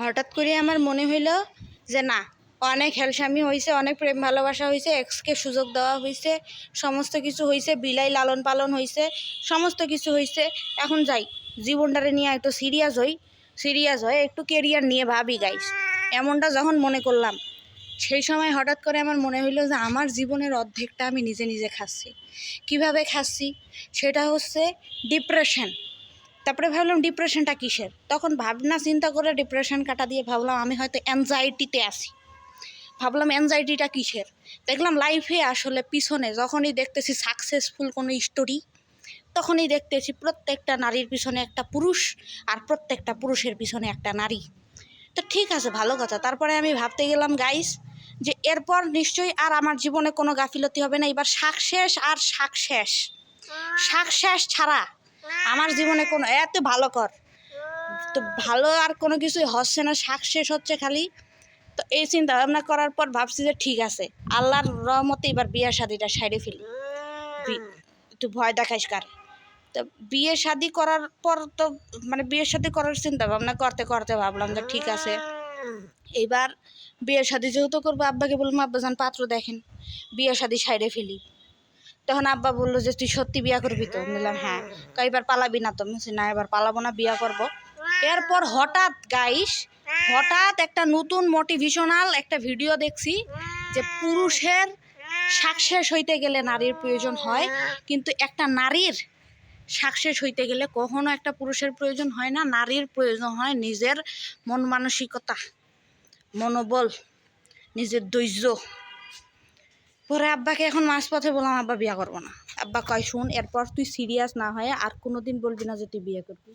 হঠাৎ করে আমার মনে হইল যে না, অনেক হেলসামি হয়েছে অনেক প্রেম ভালোবাসা হয়েছে এক্সকে সুযোগ দেওয়া হয়েছে সমস্ত কিছু হয়েছে বিলাই লালন পালন হয়েছে সমস্ত কিছু হয়েছে এখন যাই, জীবনটারে নিয়ে একটু সিরিয়াস হই সিরিয়াস হয়ে একটু কেরিয়ার নিয়ে ভাবি গাইস এমনটা যখন মনে করলাম, সেই সময় হঠাৎ করে আমার মনে হইল যে আমার জীবনের অর্ধেকটা আমি নিজে নিজে খাচ্ছি। কীভাবে খাচ্ছি? সেটা হচ্ছে ডিপ্রেশন তারপরে ভাবলাম ডিপ্রেশনটা কিসের? তখন ভাবনা চিন্তা করে ডিপ্রেশন কাটা দিয়ে ভাবলাম আমি হয়তো অ্যাংজাইটিতে আসি ভাবলাম অ্যাংজাইটিটা কিসের? দেখলাম লাইফে আসলে পিছনে যখনই দেখতেছি সাকসেসফুল কোনো স্টোরি তখনই দেখতেছি প্রত্যেকটা নারীর পিছনে একটা পুরুষ আর প্রত্যেকটা পুরুষের পিছনে একটা নারী। তো ঠিক আছে ভালো কথা। তারপরে আমি ভাবতে গেলাম গাইস যে এরপর নিশ্চয়ই আর আমার জীবনে কোনো গাফিলতি হবে না। এবার শাকশেষ আর শাকশেষ শাকশেষ ছাড়া আমার জীবনে কোনো, এত ভালো কর। তো ভালো আর কোনো কিছুই হচ্ছে না শাকশেষ হচ্ছে খালি। তো এই চিন্তা ভাবনা করার পর ভাবছি যে ঠিক আছে, আল্লাহর রহমতে এবার বিয়ে শাদিটা সাইডে ফেলি। একটু ভয় দেখাইস কার? তো বিয়ে শাদি করার পর তো মানে বিয়ে শাদি করার চিন্তা ভাবনা করতে করতে ভাবলাম যে ঠিক আছে। এবার বিয়ে শাদি যেহেতু করব, আব্বাকে বললাম, আব্বা যান, পাত্র দেখেন। বিয়ে শাদি সাইডে ফেলি। তখন আব্বা বলল যে তুই সত্যি বিয়া করবি তো? বললাম হ্যাঁ। এবার পালাবি না তো? বলছি, না এবার পালাবো না বিয়া করব। এরপর হঠাৎ গাইস হঠাৎ একটা নতুন মোটিভেশনাল একটা ভিডিও দেখছি যে পুরুষের সাকসেস হইতে গেলে নারীর প্রয়োজন হয় কিন্তু একটা নারীর সাকসেস হইতে গেলে কখনো একটা পুরুষের প্রয়োজন হয় না নারীর প্রয়োজন হয় নিজের মন মানসিকতা মনোবল নিজের ধৈর্য। পরে আব্বাকে এখন মাঝপথে বললাম, আব্বা, বিয়া করব না। আব্বা কয়, শুন, এরপর তুই সিরিয়াস না হয়ে আর কোনো দিন বলবি না যে তুই বিয়ে করবি।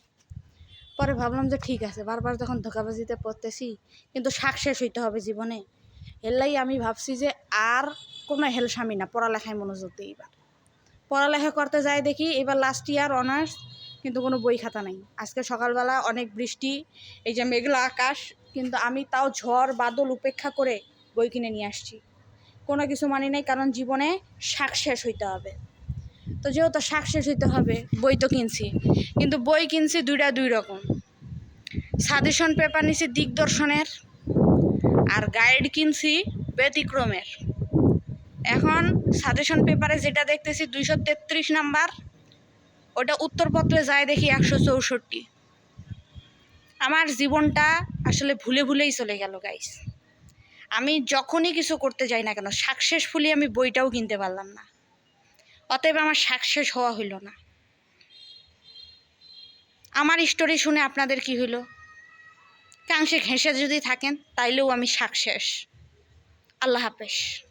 পরে ভাবলাম যে ঠিক আছে, বারবার যখন ধোকাবাজিতে পড়তেছি, কিন্তু সাকসেস হইতে হবে জীবনে। এলাই আমি ভাবছি যে আর কোনো হেলসামি না, পড়ালেখায় মনোযোগ দিই এবার। পড়ালেখা করতে যাই দেখি, এবার লাস্ট ইয়ার অনার্স কিন্তু কোনো বই খাতা নাই। আজকে সকালবেলা অনেক বৃষ্টি, এই যে মেঘলা আকাশ, কিন্তু আমি তাও ঝড়, বাদল উপেক্ষা করে বই কিনে নিয়ে আসছি। কোনো কিছু মানি নাই, কারণ জীবনে সাকসেস হইতে হবে। তো যেহেতু সাকসেস হইতে হবে, বই তো কিনছি। কিন্তু বই কিনছি দুইটা দুই রকম। সাজেশন পেপার নিছি দিগদর্শনের, আর গাইড কিনছি ব্যতিক্রমের। এখন সাজেশন পেপারে যেটা দেখতেছি দুইশো তেত্রিশ নাম্বার, ওটা উত্তরপত্রে যায় দেখি একশো চৌষট্টি। আমার জীবনটা আসলে ভুলে ভুলেই চলে গেল গাইস আমি যখনই কিছু করতে যাই না কেন সাকসেসফুলি আমি বইটাও কিনতে পারলাম না। অতএব আমার সাকসেস হওয়া হইল না। আমার স্টোরি শুনে আপনাদের কি হইল? কাংশে ঘেঁষে যদি থাকেন, তাইলেও আমি সাকসেস। আল্লাহ হাফেজ।